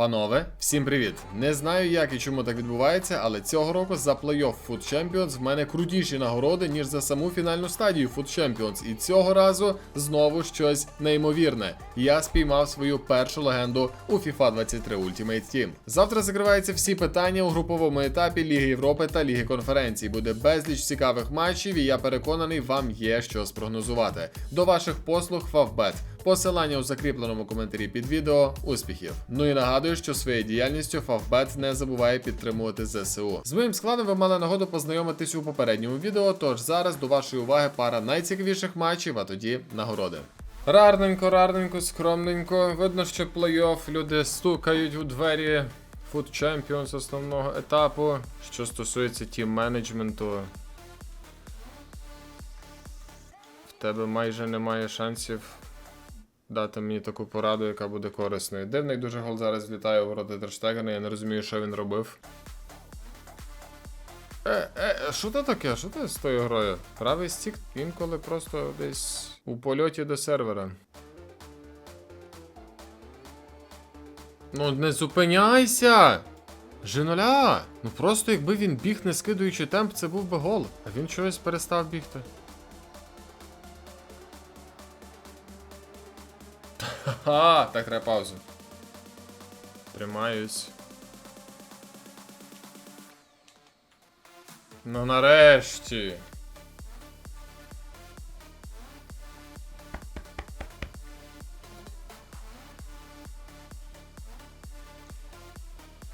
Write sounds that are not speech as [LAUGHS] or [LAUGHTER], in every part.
Панове, всім привіт! Не знаю, як і чому так відбувається, але цього року за плей-офф Food Champions в мене крутіші нагороди, ніж за саму фінальну стадію Food Champions. І цього разу знову щось неймовірне. Я спіймав свою першу легенду у FIFA 23 Ultimate Team. Завтра закриваються всі питання у груповому етапі Ліги Європи та Ліги конференцій. Буде безліч цікавих матчів, і я переконаний, вам є що спрогнозувати. До ваших послуг Favbet. Посилання у закріпленому коментарі під відео. Успіхів! Ну і нагадую, що своєю діяльністю Favbet не забуває підтримувати ЗСУ. З моїм складом ви мали нагоду познайомитись у попередньому відео. Тож зараз до вашої уваги пара найцікавіших матчів, а тоді нагороди. Рарненько, рарненько, скромненько. Видно, що плей-офф люди стукають у двері Food Champions основного етапу. Що стосується тім менеджменту. В тебе майже немає шансів дати мені таку пораду, яка буде корисною. Дивний дуже гол зараз влітає у ворота Дерштегена, я не розумію, що він робив. Е, е, що це таке? Що це з тою грою? Правий стік інколи просто десь у польоті до сервера. Ну, не зупиняйся! Жиноля! Ну просто якби він біг, не скидуючи темп, це був би гол. А він чогось перестав бігти. Ха, так треба паузу. Тримаюсь. Ну нарешті.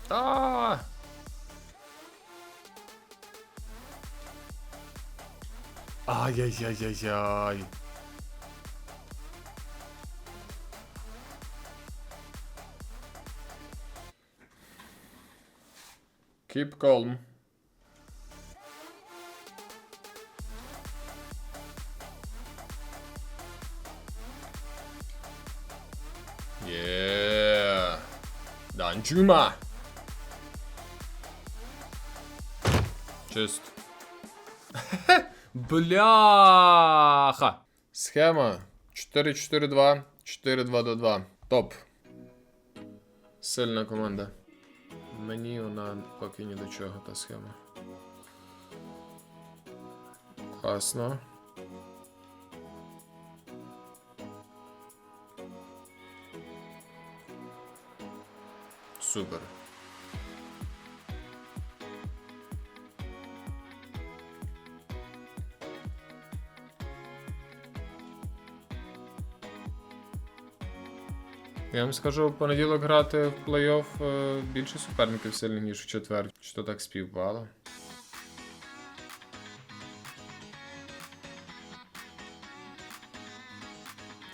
А! Ай-яй-яй-яй-яй. Keep calm. Yeah. Данчума. Чист. [LAUGHS] Бляха. Схема 4-4-2, 4-2-2. Топ. Сильна команда. Мені вона поки ні до чого та схема. Класно. Супер. Я вам скажу, в понеділок грати в плей-офф е, більше суперників сильних, ніж в четвер. Чи то так співпало?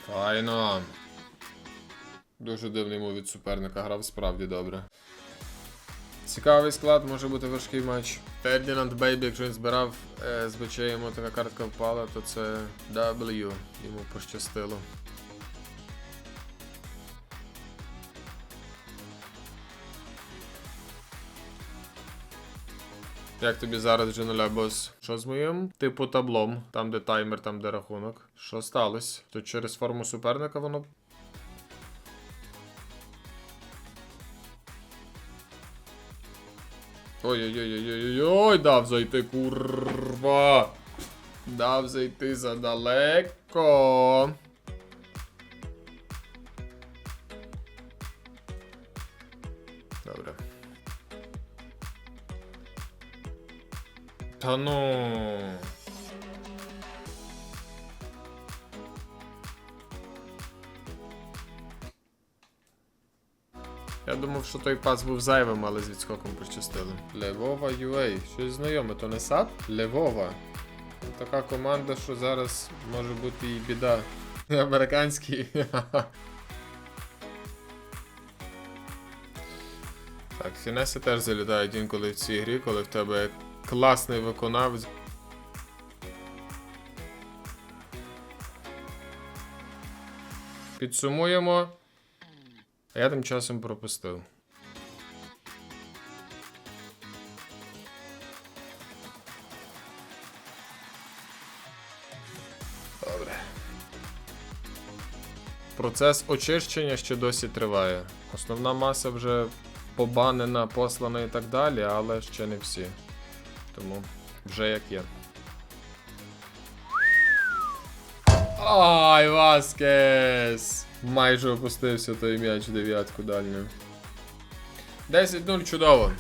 Файно. Дуже дивний мов від суперника, грав справді добре. Цікавий склад, може бути важкий матч. Фердінанд Бейбі, якщо він збирав е, з йому така картка впала, то це W. Йому пощастило. Як тобі зараз Дженуля бос? Що з моїм? Типу таблом, там де таймер, там де рахунок. Що сталося? Тут через форму суперника воно. Ой-ой-ой-ой-ой-ой, дав зайти, курва. Дав зайти задалеко. Добре. Та ну. Я думав, що той пас був зайвим, але з відскоком пощастило. Левова UA. Щось знайоме, то не САП? Левова. Така команда, що зараз може бути і біда. Американський. [LAUGHS] Так, фінеси теж залітають інколи в цій грі, коли в тебе класний виконавець. Підсумуємо. А я тим часом пропустив. Добре. Процес очищення ще досі триває. Основна маса вже побанена, послана і так далі, але ще не всі. Тому вже як є. Ай, Васкес! Майже опустився той м'яч дев'ятку дальню. 10-0 чудово.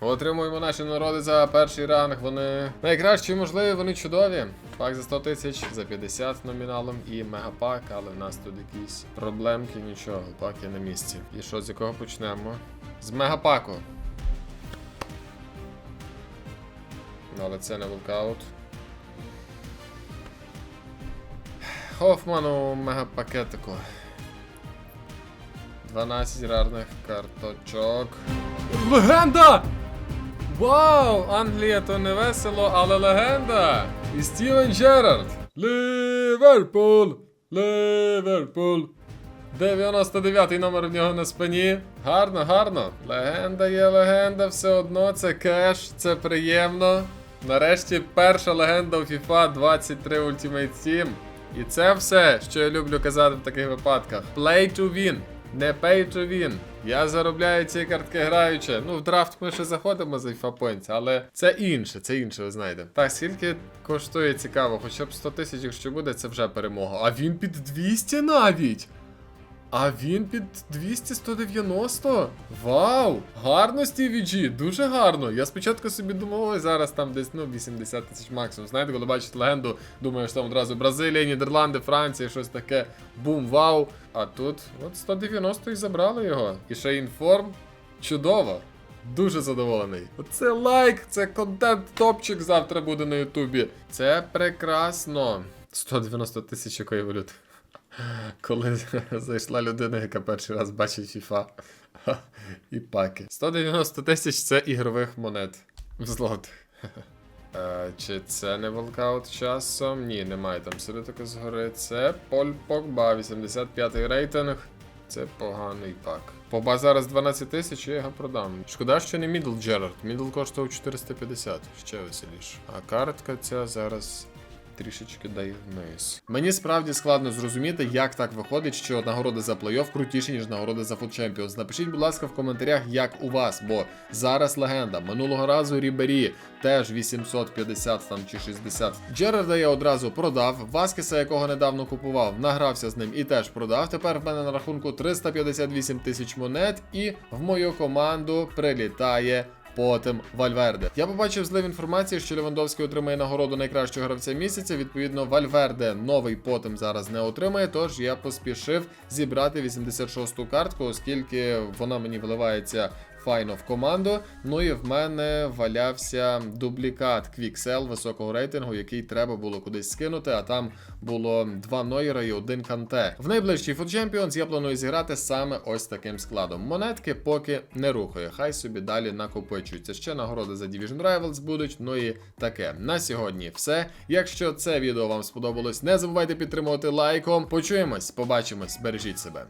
Отримуємо наші народи за перший ранг. Вони найкращі, можливі, вони чудові. Пак за 100 тисяч, за 50 номіналом і мегапак, але в нас тут якісь проблемки, нічого, пак є на місці. І що, з якого почнемо? З мегапаку. Але це не воркаут. Хофману мегапакетику. 12 рарних карточок. Легенда! Вау! Англія то не весело, але легенда! І Стівен Джерард! Ліверпул! Ліверпул! 99-й номер в нього на спині. Гарно, гарно. Легенда є легенда, все одно це кеш, це приємно. Нарешті перша легенда у FIFA 23 Ultimate Team. І це все, що я люблю казати в таких випадках. Play to win, не pay to win. Я заробляю ці картки граючи. Ну, в драфт ми ще заходимо за FIFA Points, але це інше, це інше, ви знаєте. Так, скільки коштує цікаво, хоча б 100 тисяч, якщо буде, це вже перемога. А він під 200 навіть. А він під 200-190? Вау! Гарно Стіві Джі, дуже гарно. Я спочатку собі думав, ой, зараз там десь ну 80 тисяч максимум. Знаєте, коли бачите легенду, думаєш там одразу Бразилія, Нідерланди, Франція, щось таке. Бум, вау. А тут от 190 і забрали його. І ще інформ. Чудово. Дуже задоволений. Оце лайк, це контент топчик завтра буде на Ютубі. Це прекрасно. 190 тисяч якої валюти. Коли зайшла людина, яка перший раз бачить FIFA і паки. 190 тисяч це ігрових монет в злотих. Е, чи це не волкаут часом? Ні, немає там сиритика згори. Це Поль Погба, 85-й рейтинг. Це поганий пак. Погба зараз 12 тисяч, я його продам. Шкода, що не Мідл Джерард. Мідл коштував 450, ще веселіше. А картка ця зараз трішечки дає вниз. Мені справді складно зрозуміти, як так виходить, що нагороди за плей-офф крутіші, ніж нагороди за Food Champions. Напишіть, будь ласка, в коментарях, як у вас, бо зараз легенда. Минулого разу Рібері теж 850 там чи 60. Джерарда я одразу продав. Васкіса, якого недавно купував, награвся з ним і теж продав. Тепер в мене на рахунку 358 тисяч монет, і в мою команду прилітає. Потім Вальверде. Я побачив злив інформації, що Левандовський отримає нагороду найкращого гравця місяця. Відповідно, Вальверде новий потім зараз не отримає. Тож я поспішив зібрати 86-ту картку, оскільки вона мені виливається файно в команду. Ну і в мене валявся дублікат Квіксел високого рейтингу, який треба було кудись скинути. А там було два Нойера і один Канте. В найближчій Food Champions я планую зіграти саме ось таким складом. Монетки поки не рухає. Хай собі далі накопичуються. Ще нагороди за Division Rivals будуть. Ну і таке. На сьогодні все. Якщо це відео вам сподобалось, не забувайте підтримувати лайком. Почуємось, побачимось, бережіть себе.